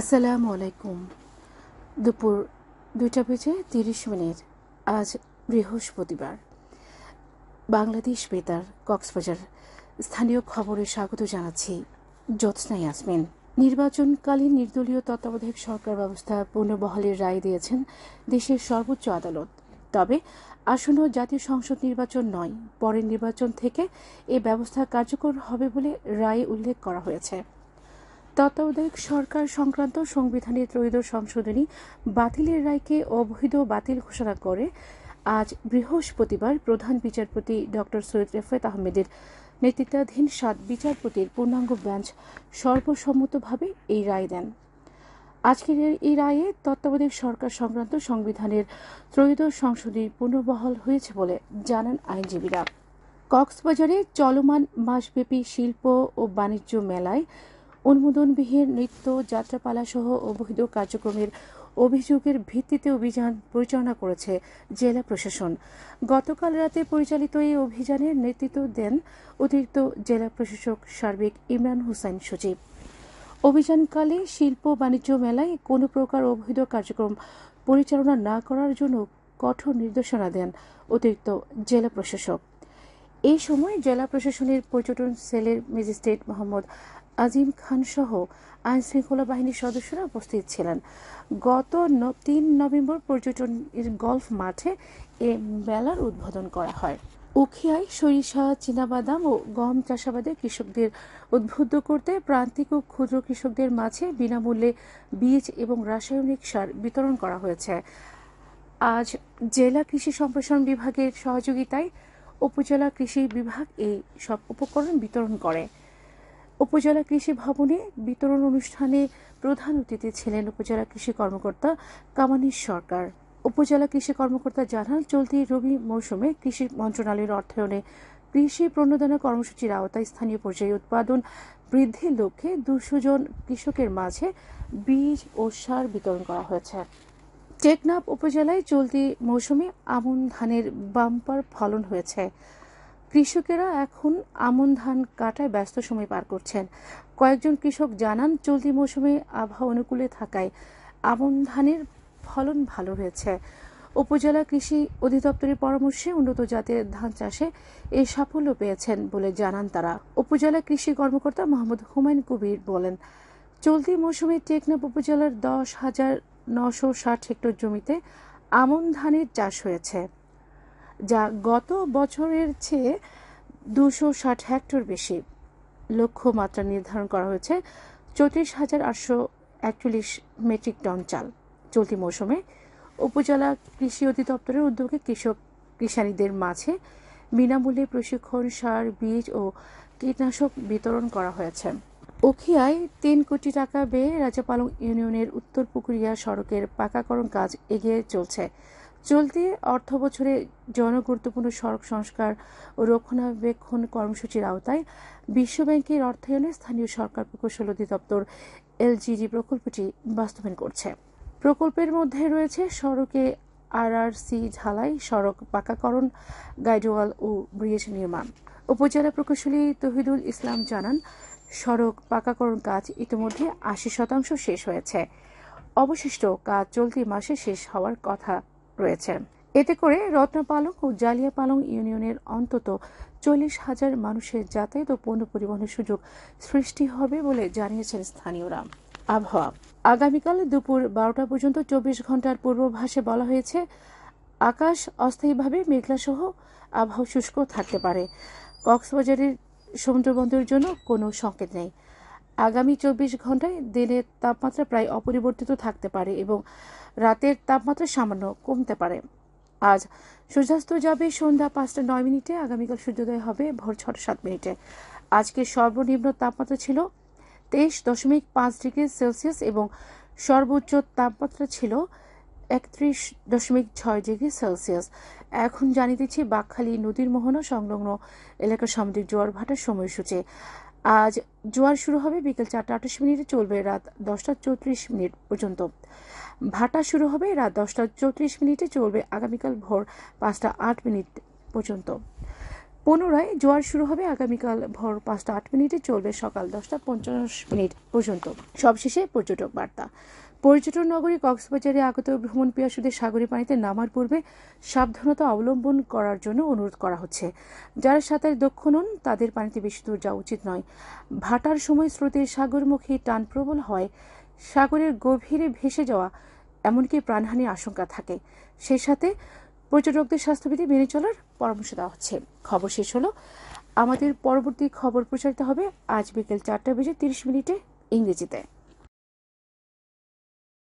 আসসালামু আলাইকুম। দুপুর দুইটা বেজে তিরিশ মিনিট। আজ বৃহস্পতিবার। বাংলাদেশ বেতার, কক্সবাজার। স্থানীয় খবরে স্বাগত জানাচ্ছি জ্যোৎস্না ইয়াসমিন। নির্বাচনকালীন নির্দলীয় তত্ত্বাবধায়ক সরকার ব্যবস্থা পুনর্বহালের রায় দিয়েছেন দেশের সর্বোচ্চ আদালত। তবে আসন্ন জাতীয় সংসদ নির্বাচন নয়, পরের নির্বাচন থেকে এ ব্যবস্থা কার্যকর হবে বলে রায়ে উল্লেখ করা হয়েছে। তত্ত্বাবধায়ক সরকার সংক্রান্ত সংবিধানের ত্রয়োদশ সংশোধনী বাতিলের রায়কে অবৈধ বাতিল ঘোষণা করে। আজ বৃহস্পতিবার প্রধান বিচারপতি ডক্টর সৈয়দ রেফায়েত আহমেদের নেতৃত্বাধীন সাত বিচারপতির পূর্ণাঙ্গ বেঞ্চ সর্বসম্মতভাবে এই রায় দেন। আজকের এই রায়ে তত্ত্বাবধায়ক সরকার সংক্রান্ত সংবিধানের ত্রয়োদশ সংশোধনী পুনর্বহাল হয়েছে বলে জানান আইনজীবীরা। কক্সবাজারে চলমান মাসব্যাপী শিল্প ও বাণিজ্য মেলায় অনুমোদনবিহীন নৃত্য যাত্রাপালা সহ অবৈধ কার্যক্রমের অভিযোগের ভিত্তিতে অভিযান পরিচালনা করেছে জেলা প্রশাসন। গতকাল রাতে পরিচালিত এই অভিযানের নেতৃত্ব দেন অতিরিক্ত জেলা প্রশাসক সার্বিক ইমরান হুসাইন সচিব অভিযানকালে শিল্প বাণিজ্য মেলায় কোনো প্রকার অবৈধ কার্যক্রম পরিচালনা না করার জন্য কঠোর নির্দেশনা দেন অতিরিক্ত জেলা প্রশাসক। এই সময় জেলা প্রশাসনের পর্যটন সেলের ম্যাজিস্ট্রেট মোহাম্মদ আজিম খান সহ আইন শৃঙ্খলা বাহিনীর সদস্যরা উপস্থিত ছিলেন। গত তিন নভেম্বর পর্যটনের গলফ মাঠে এ মেলার উদ্বোধন করা হয়। উখিয়ায় সরিষা, চীনাবাদাম ও গম চাষাবাদে কৃষকদের উদ্বুদ্ধ করতে প্রান্তিক ও ক্ষুদ্র কৃষকদের মাঝে বিনামূল্যে বীজ এবং রাসায়নিক সার বিতরণ করা হয়েছে। আজ জেলা কৃষি সম্প্রসারণ বিভাগের সহযোগিতায় উপজেলা কৃষি বিভাগ এই সব উপকরণ বিতরণ করে। উপজেলা কৃষি ভবনে বিতরণ অনুষ্ঠানে প্রধান অতিথি ছিলেন উপজেলা কৃষি কর্মকর্তা কামানির সরকার। উপজেলা কৃষি কর্মকর্তা জানান, চলতি রবি মৌসুমে কৃষি মন্ত্রণালয়ের অর্থায়নে কৃষি প্রণোদনা কর্মসূচির আওতায় স্থানীয় পর্যায়ে উৎপাদন বৃদ্ধির লক্ষ্যে দুশো জন কৃষকের মাঝে বীজ ও সার বিতরণ করা হয়েছে। টেকনাফ উপজেলায় চলতি মৌসুমে আমন ধানের বাম্পার ফলন হয়েছে। কৃষকেরা এখন আমন ধান কাটায় ব্যস্ত সময় পার করছেন। কয়েকজন কৃষক জানান, চলতি মৌসুমে আবহাওয়া অনুকূলে থাকায় আমন ধানের ফলন ভালো হয়েছে উপজেলা কৃষি অধিদপ্তরের পরামর্শে উন্নত জাতের ধান চাষে এই সাফল্য পেয়েছেন বলে জানান তারা। উপজেলা কৃষি কর্মকর্তা মোহাম্মদ হুমায়ুন কবির বলেন, চলতি মৌসুমে টেকনাফ উপজেলার দশ হাজার নশো ষাট হেক্টর জমিতে আমন ধানের চাষ হয়েছে। যা গত বছরের চেয়ে দুশো ষাট হেক্টর বেশি। লক্ষ্যমাত্রা নির্ধারণ করা হয়েছে চৌত্রিশ হাজার আটশো একচল্লিশ মেট্রিক টন চাল। চলতি মৌসুমে উপজেলা কৃষি অধিদপ্তরের উদ্যোগে কৃষক কৃষানীদের মাঝে বিনামূল্যে প্রশিক্ষণ, সার, বীজ ও কীটনাশক বিতরণ করা হয়েছে। ওখিয়ায় তিন কোটি টাকা ব্যয়ে রাজাপালং ইউনিয়নের উত্তর পুকুরিয়া সড়কের পাকাকরণ কাজ এগিয়ে চলছে। চলতি অর্থ বছরে জনগুরুত্বপূর্ণ সড়ক সংস্কার ও রক্ষণাবেক্ষণ কর্মসূচির আওতায় বিশ্বব্যাংকের অর্থায়নে স্থানীয় সরকার প্রকৌশল অধিদপ্তর এলজিডি প্রকল্পটি বাস্তবায়ন করছে। প্রকল্পের মধ্যে রয়েছে সড়কে আরআরসি ঢালাই, সড়ক পাকাকরণ, গাইডওয়াল ও ব্রিজ নির্মাণ। উপজেলা প্রকৌশলী তহিদুল ইসলাম জানান, সড়ক পাকাকরণ কাজ ইতিমধ্যে আশি শতাংশ শেষ হয়েছে। অবশিষ্ট কাজ চলতি মাসে শেষ হওয়ার কথা রয়েছে। এতে করে রত্নপালং ও জালিয়াপালং ইউনিয়নের অন্তত চল্লিশ হাজার মানুষের যাতায়াত ও পণ্য পরিবহনের সুযোগ সৃষ্টি হবে বলে জানিয়েছেন স্থানীয়রা। আবহাওয়া। আগামীকাল দুপুর বারোটা পর্যন্ত চব্বিশ ঘণ্টার পূর্বাভাসে বলা হয়েছে, আকাশ অস্থায়ীভাবে মেঘলাসহ আবহাওয়া শুষ্ক থাকতে পারে। কক্সবাজারের সমুদ্রবন্দরের জন্য কোনো সংকেত নেই। আগামী চব্বিশ ঘন্টায় দিনের তাপমাত্রা প্রায় অপরিবর্তিত থাকতে পারে এবং রাতের তাপমাত্রা সামান্য কমতে পারে। আজ সূর্যাস্ত যাবে সন্ধ্যা পাঁচটা নয় মিনিটে, আগামীকাল সূর্যোদয় হবে ভোর ছটা সাত মিনিটে। আজকের সর্বনিম্ন তাপমাত্রা ছিল তেইশ দশমিক পাঁচ ডিগ্রি সেলসিয়াস এবং সর্বোচ্চ তাপমাত্রা ছিল একত্রিশ দশমিক ছয় ডিগ্রি সেলসিয়াস। এখন জানিয়ে দিচ্ছি বাকখালী নদীর মোহনা সংলগ্ন এলাকার সামুদ্রিক জোয়ার ভাটার সময়সূচি। আজ জোয়ার শুরু হবে বিকেল চারটা আঠাশ মিনিটে চলবে রাত দশটা চৌত্রিশ মিনিট পর্যন্ত। ভাটা শুরু হবে রাত দশটা চৌত্রিশ মিনিটে চলবে আগামীকাল ভোর পাঁচটা আট মিনিট পর্যন্ত। পুনরায় জোয়ার শুরু হবে আগামীকাল ভোর পাঁচটা আট মিনিটে চলবে সকাল দশটা পঞ্চাশ মিনিট পর্যন্ত। সবশেষে পর্যটক বার্তা। পর্যটন নগরী কক্সবাজারে আগত ভ্রমণ পিয়াসুদের সাগরী পানিতে নামার পূর্বে সাবধানতা অবলম্বন করার জন্য অনুরোধ করা হচ্ছে। যারা সাঁতারে দক্ষ নন, তাদের পানিতে বেশি দূর যাওয়া উচিত নয়। ভাটার সময় স্রোতের সাগরমুখী টান প্রবল হয়। সাগরের গভীরে ভেসে যাওয়া এমনকি প্রাণহানির আশঙ্কা থাকে। সেই সাথে পর্যটকদের স্বাস্থ্যবিধি মেনে চলার পরামর্শ দেওয়া হচ্ছে। খবর শেষ হলো। আমাদের পরবর্তী খবর প্রচারিত হবে আজ বিকেল চারটা বেজে তিরিশ মিনিটে ইংরেজিতে।